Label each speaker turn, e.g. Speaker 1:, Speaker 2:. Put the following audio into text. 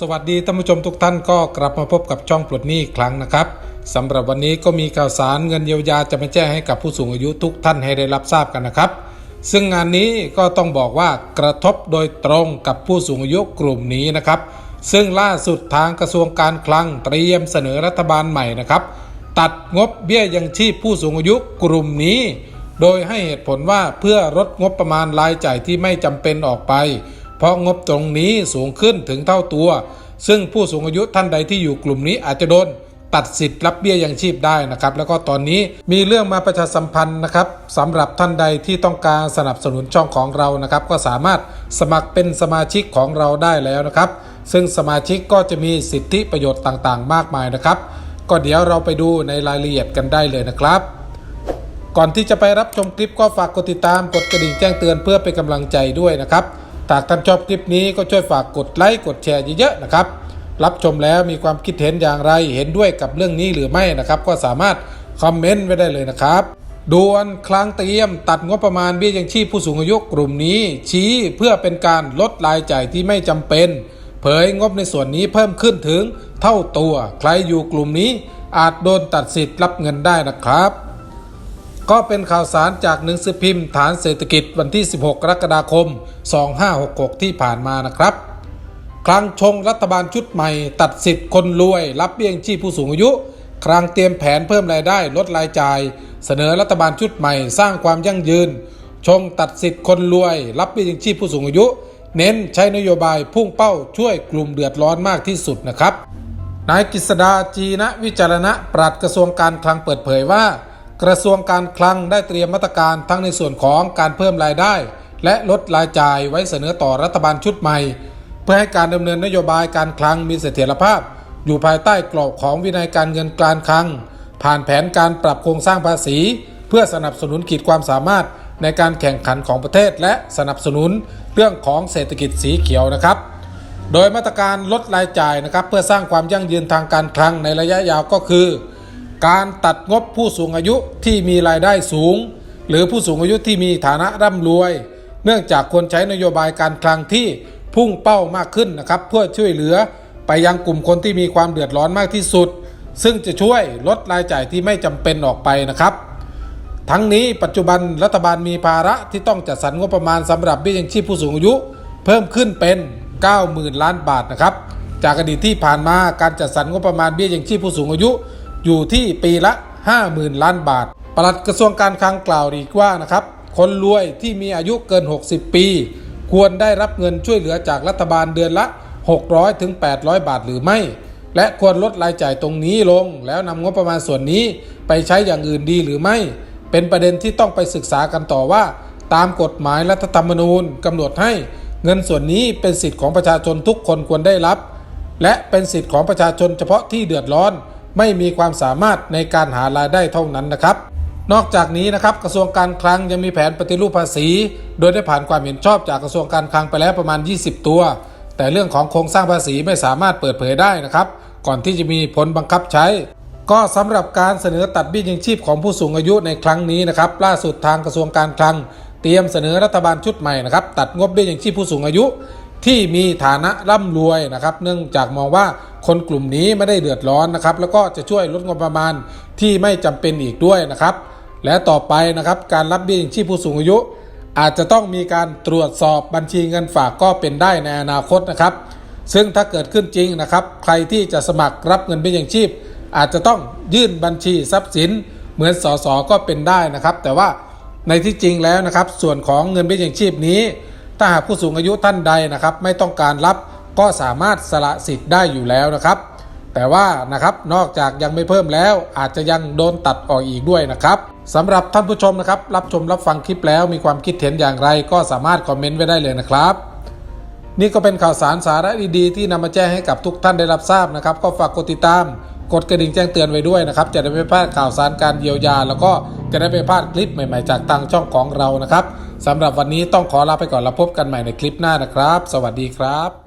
Speaker 1: สวัสดีท่านผู้ชมทุกท่านก็กลับมาพบกับช่องปลดหนี้อีกครั้งนะครับสำหรับวันนี้ก็มีข่าวสารเงินเยียวยาจะมาแจ้งให้กับผู้สูงอายุทุกท่านให้ได้รับทราบกันนะครับ ซึ่งงานนี้ก็ต้องบอกว่ากระทบโดยตรงกับผู้สูงอายุกลุ่มนี้นะครับ ซึ่งล่าสุดทางกระทรวงการคลังเตรียมเสนอรัฐบาลใหม่นะครับ ตัดงบเบี้ยยังชีพผู้สูงอายุกลุ่มนี้ โดยให้เหตุผลว่าเพื่อลดงบประมาณรายจ่ายที่ไม่จำเป็นออกไป เพราะงบตรงนี้สูงขึ้นถึงเท่าตัว ซึ่งผู้สูงอายุท่านใดที่อยู่กลุ่มนี้อาจจะโดนตัดสิทธิ์รับเบี้ยยังชีพได้นะครับ แล้วก็ตอนนี้มีเรื่องมาประชาสัมพันธ์นะครับสำหรับท่านใดที่ต้องการสนับสนุนช่องของเรานะครับ ก็สามารถสมัครเป็นสมาชิกของเราได้แล้วนะครับ ซึ่งสมาชิกก็จะมีสิทธิประโยชน์ต่างๆ มากมายนะครับ ก็เดี๋ยวเราไปดูในรายละเอียดกันได้เลยนะครับ ก่อนที่จะไปรับชมคลิปก็ฝากกดติดตามกดกระดิ่งแจ้งเตือนเพื่อเป็นกำลังใจด้วยนะครับากท่านชอบคลิปนี้ก็ช่วยฝากกดไลค์กดแชร์เยอะๆนะครับ รับชมแล้วมีความคิดเห็นอย่างไรเห็นด้วยกับเรื่องนี้หรือไม่นะครับ ก็สามารถคอมเมนต์ไว้ได้เลยนะครับด่วนคลังเตรียมตัดงบประมาณเบี้ยยังชีพผู้สูงอายุกลุ่มนี้ ชี้เพื่อเป็นการลดรายจ่ายที่ไม่จำเป็น เผยงบในส่วนนี้เพิ่มขึ้นถึงเท่าตัว ใครอยู่กลุ่มนี้อาจโดนตัดสิทธิ์รับเงินได้นะครับ ก็เป็นข่าวสารจากหนังสือพิมพ์ฐานเศรษฐกิจวันที่ 16 กรกฎาคม 2566 ที่ผ่านมานะครับ ครั้งชงรัฐบาลชุดใหม่ ตัดสิทธิ์คนรวย รับเบี้ยยังชีพผู้สูงอายุ ครั้งเตรียมแผนเพิ่มรายได้ลดรายจ่าย เสนอรัฐบาลชุดใหม่ สร้างความยั่งยืน ชงตัดสิทธิ์คนรวย รับเบี้ยยังชีพผู้สูงอายุ เน้นใช้นโยบายพุ่งเป้าช่วยกลุ่มเดือดร้อนมากที่สุดนะครับนายกฤษดาจีนะวิจารณะปลัดกระทรวงการคลังเปิดเผยว่า กระทรวงการคลังได้เตรียมมาตรการทั้งในส่วนของการเพิ่มรายได้ และลดรายจ่ายไว้เสนอต่อรัฐบาลชุดใหม่ เพื่อให้การดำเนินนโยบายการคลังมีเสถียรภาพ อยู่ภายใต้กรอบของวินัยการเงินการคลัง ผ่านแผนการปรับโครงสร้างภาษี เพื่อสนับสนุนขีดความสามารถในการแข่งขันของประเทศ และสนับสนุนเรื่องของเศรษฐกิจสีเขียวนะครับ โดยมาตรการลดรายจ่ายนะครับเพื่อสร้างความยั่งยืนทางการคลังในระยะยาวก็คือ การตัดงบผู้สูงอายุที่มีรายได้สูง หรือผู้สูงอายุที่มีฐานะร่ำรวย เนื่องจากควรใช้นโยบายการคลังที่พุ่งเป้ามากขึ้นนะครับ เพื่อช่วยเหลือไปยังกลุ่มคนที่มีความเดือดร้อนมากที่สุด ซึ่งจะช่วยลดรายจ่ายที่ไม่จำเป็นออกไปนะครับ ทั้งนี้ปัจจุบันรัฐบาลมีภาระที่ต้องจัดสรรงบประมาณสำหรับเบี้ยยังชีพผู้สูงอายุ เพิ่มขึ้นเป็น 90,000 ล้านบาทนะครับ จากอดีตที่ผ่านมาการจัดสรรงบประมาณเบี้ยยังชีพผู้สูงอายุ อยู่ที่ปีละ 50,000 ล้านบาท ปลัดกระทรวงการคลังกล่าวอีกว่านะครับคนรวยที่มีอายุเกิน 60 ปี ควรได้รับเงินช่วยเหลือจากรัฐบาลเดือนละ 600ถึง800 บาทหรือไม่ และควรลดรายจ่ายตรงนี้ลง แล้วนำงบประมาณส่วนนี้ไปใช้อย่างอื่นดีหรือไม่ เป็นประเด็นที่ต้องไปศึกษากันต่อว่า ตามกฎหมายรัฐธรรมนูญกำหนดให้เงินส่วนนี้เป็นสิทธิ์ของประชาชนทุกคนควรได้รับ และเป็นสิทธิ์ของประชาชนเฉพาะที่เดือดร้อน ไม่มีความสามารถในการหารายได้เท่านั้นนะครับ นอกจากนี้นะครับกระทรวงการคลังยังมีแผนปฏิรูปภาษี โดยได้ผ่านความเห็นชอบจากกระทรวงการคลังไปแล้วประมาณ 20 ตัว แต่เรื่องของโครงสร้างภาษีไม่สามารถเปิดเผยได้นะครับ ก่อนที่จะมีผลบังคับใช้ ก็สำหรับการเสนอตัดเบี้ยยังชีพของผู้สูงอายุในครั้งนี้นะครับล่าสุดทางกระทรวงการคลัง เตรียมเสนอรัฐบาลชุดใหม่นะครับตัดงบเบี้ยยังชีพผู้สูงอายุ ที่มีฐานะร่ำรวยนะครับ เนื่องจากมองว่าคนกลุ่มนี้ไม่ได้เดือดร้อนนะครับ แล้วก็จะช่วยลดงบประมาณที่ไม่จำเป็นอีกด้วยนะครับ และต่อไปนะครับการรับเบี้ยยังชีพผู้สูงอายุ อาจจะต้องมีการตรวจสอบบัญชีเงินฝากก็เป็นได้ในอนาคตนะครับ ซึ่งถ้าเกิดขึ้นจริงนะครับ ใครที่จะสมัครรับเงินเบี้ยยังชีพ อาจจะต้องยื่นบัญชีทรัพย์สิน เหมือนสสก็เป็นได้นะครับ แต่ว่าในที่จริงแล้วนะครับ ส่วนของเงินเบี้ยยังชีพนี้ ถ้าหากผู้สูงอายุท่านใดนะครับไม่ต้องการรับก็สามารถสละสิทธิ์ได้อยู่แล้วนะครับ แต่ว่านะครับนอกจากยังไม่เพิ่มแล้ว อาจจะยังโดนตัดออกอีกด้วยนะครับสำหรับท่านผู้ชมนะครับ รับชมรับฟังคลิปแล้วมีความคิดเห็นอย่างไร ก็สามารถคอมเมนต์ไว้ได้เลยนะครับนี่ก็เป็นข่าวสารสาระดีๆที่นำมาแจ้งให้กับทุกท่านได้รับทราบนะครับ ก็ฝากกดติดตาม กดกระดิ่งแจ้งเตือนไว้ด้วยนะครับ จะได้ไม่พลาดข่าวสารการเยียวยา แล้วก็จะได้ไม่พลาดคลิปใหม่ๆ จากทางช่องของเรานะครับสำหรับวันนี้ต้องขอลาไปก่อนแล้วพบกันใหม่ในคลิปหน้านะครับ สวัสดีครับ